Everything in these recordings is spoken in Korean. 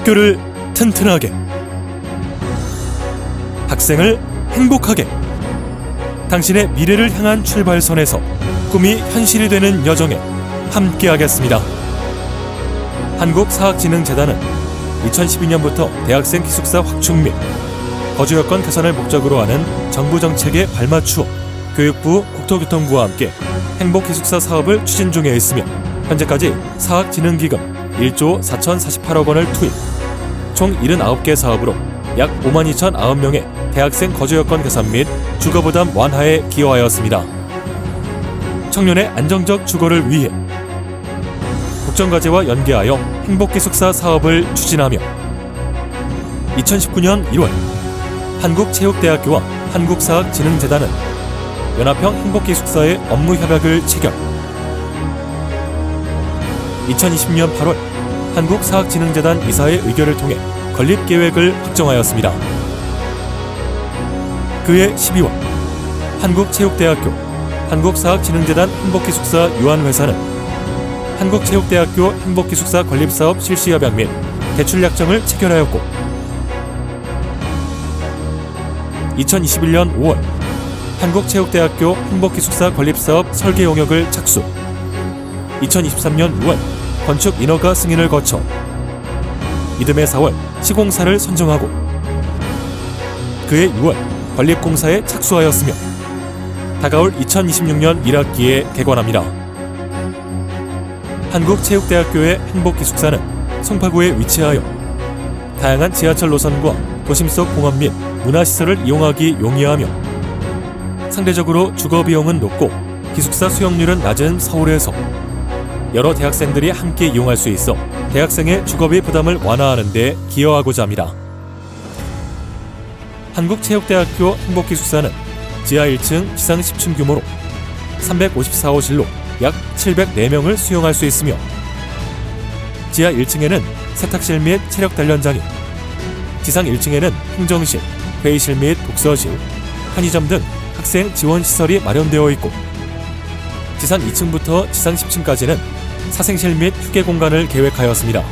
학교를 튼튼하게 학생을 행복하게 당신의 미래를 향한 출발선에서 꿈이 현실이 되는 여정에 함께하겠습니다. 한국사학진흥재단은 2012년부터 대학생 기숙사 확충 및 거주 여건 개선을 목적으로 하는 정부 정책에 발맞추어 교육부, 국토교통부와 함께 행복 기숙사 사업을 추진 중에 있으며 현재까지 사학진흥기금 1조 4,048억 원을 투입, 총 79개 사업으로 약 5만 2,009명의 대학생 거주 여건 개선 및 주거 부담 완화에 기여하였습니다. 청년의 안정적 주거를 위해 국정과제와 연계하여 행복기숙사 사업을 추진하며 2019년 1월 한국체육대학교와 한국사학진흥재단은 연합형 행복기숙사의 업무 협약을 체결 2020년 8월 한국사학진흥재단 이사의 의결을 통해 건립 계획을 확정하였습니다. 그해 12월 한국체육대학교 한국사학진흥재단 행복기숙사 유한회사는 한국체육대학교 행복기숙사 건립사업 실시협약 및 대출약정을 체결하였고 2021년 5월 한국체육대학교 행복기숙사 건립사업 설계 용역을 착수 2023년 6월 건축 인허가 승인을 거쳐 이듬해 4월 시공사를 선정하고 그해 6월 건립공사에 착수하였으며 다가올 2026년 1학기에 개관합니다. 한국체육대학교의 행복기숙사는 송파구에 위치하여 다양한 지하철 노선과 도심 속 공원 및 문화시설을 이용하기 용이하며 상대적으로 주거 비용은 높고 기숙사 수용률은 낮은 서울에서 여러 대학생들이 함께 이용할 수 있어 대학생의 주거비 부담을 완화하는 데 기여하고자 합니다. 한국체육대학교 행복기숙사는 지하 1층, 지상 10층 규모로 354호실로 약 704명을 수용할 수 있으며 지하 1층에는 세탁실 및 체력 단련장이, 지상 1층에는 행정실, 회의실 및 독서실, 편의점 등 학생 지원 시설이 마련되어 있고 지상 2층부터 지상 10층까지는 사생실 및 휴게 공간을 계획하였습니다.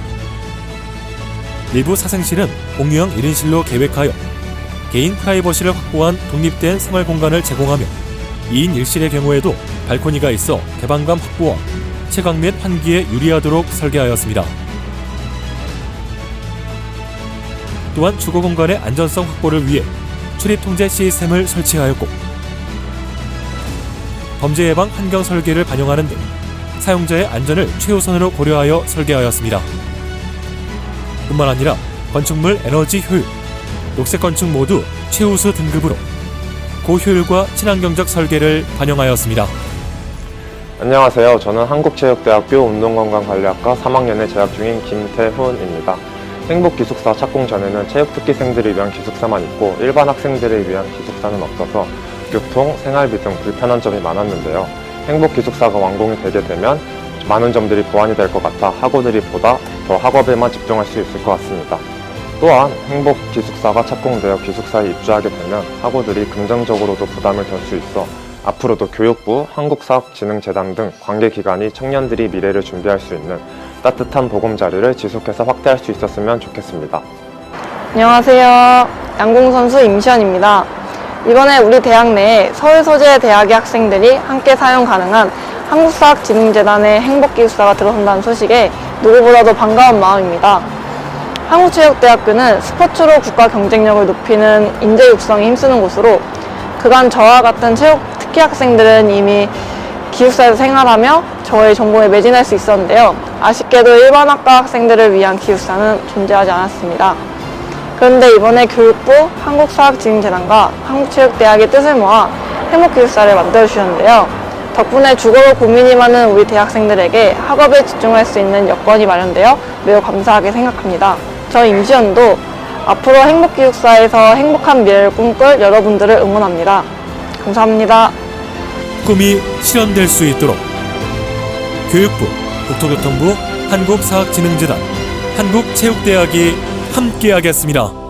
일부 사생실은 공유형 1인실로 계획하여 개인 프라이버시를 확보한 독립된 생활 공간을 제공하며 2인 1실의 경우에도 발코니가 있어 개방감 확보와 채광 및 환기에 유리하도록 설계하였습니다. 또한 주거 공간의 안전성 확보를 위해 출입 통제 시스템을 설치하였고 범죄 예방 환경 설계를 반영하는 등 사용자의 안전을 최우선으로 고려하여 설계하였습니다. 뿐만 아니라 건축물 에너지 효율, 녹색 건축 모두 최우수 등급으로 고효율과 친환경적 설계를 반영하였습니다. 안녕하세요. 저는 한국체육대학교 운동건강관리학과 3학년에 재학 중인 김태훈입니다. 행복기숙사 착공 전에는 체육특기생들을 위한 기숙사만 있고 일반 학생들을 위한 기숙사는 없어서 교통, 생활비 등 불편한 점이 많았는데요. 행복 기숙사가 완공이 되게 되면 많은 점들이 보완이 될 것 같아 학우들이 보다 더 학업에만 집중할 수 있을 것 같습니다. 또한 행복 기숙사가 착공되어 기숙사에 입주하게 되면 학우들이 긍정적으로도 부담을 덜 수 있어 앞으로도 교육부, 한국사학진흥재단 등 관계기관이 청년들이 미래를 준비할 수 있는 따뜻한 보금자리를 지속해서 확대할 수 있었으면 좋겠습니다. 안녕하세요. 양궁선수 임시연입니다. 이번에 우리 대학 내에 서울 소재 대학의 학생들이 함께 사용 가능한 한국사학진흥재단의 행복기숙사가 들어선다는 소식에 누구보다도 반가운 마음입니다. 한국체육대학교는 스포츠로 국가 경쟁력을 높이는 인재 육성에 힘쓰는 곳으로 그간 저와 같은 체육 특기 학생들은 이미 기숙사에서 생활하며 저의 전공에 매진할 수 있었는데요. 아쉽게도 일반 학과 학생들을 위한 기숙사는 존재하지 않았습니다. 그런데 이번에 교육부, 한국사학진흥재단과 한국체육대학의 뜻을 모아 행복기숙사를 만들어주셨는데요. 덕분에 주거로 고민이 많은 우리 대학생들에게 학업에 집중할 수 있는 여건이 마련되어 매우 감사하게 생각합니다. 저 임시연도 앞으로 행복기숙사에서 행복한 미래를 꿈꿀 여러분들을 응원합니다. 감사합니다. 꿈이 실현될 수 있도록 교육부, 국토교통부, 한국사학진흥재단, 한국체육대학이 함께하겠습니다.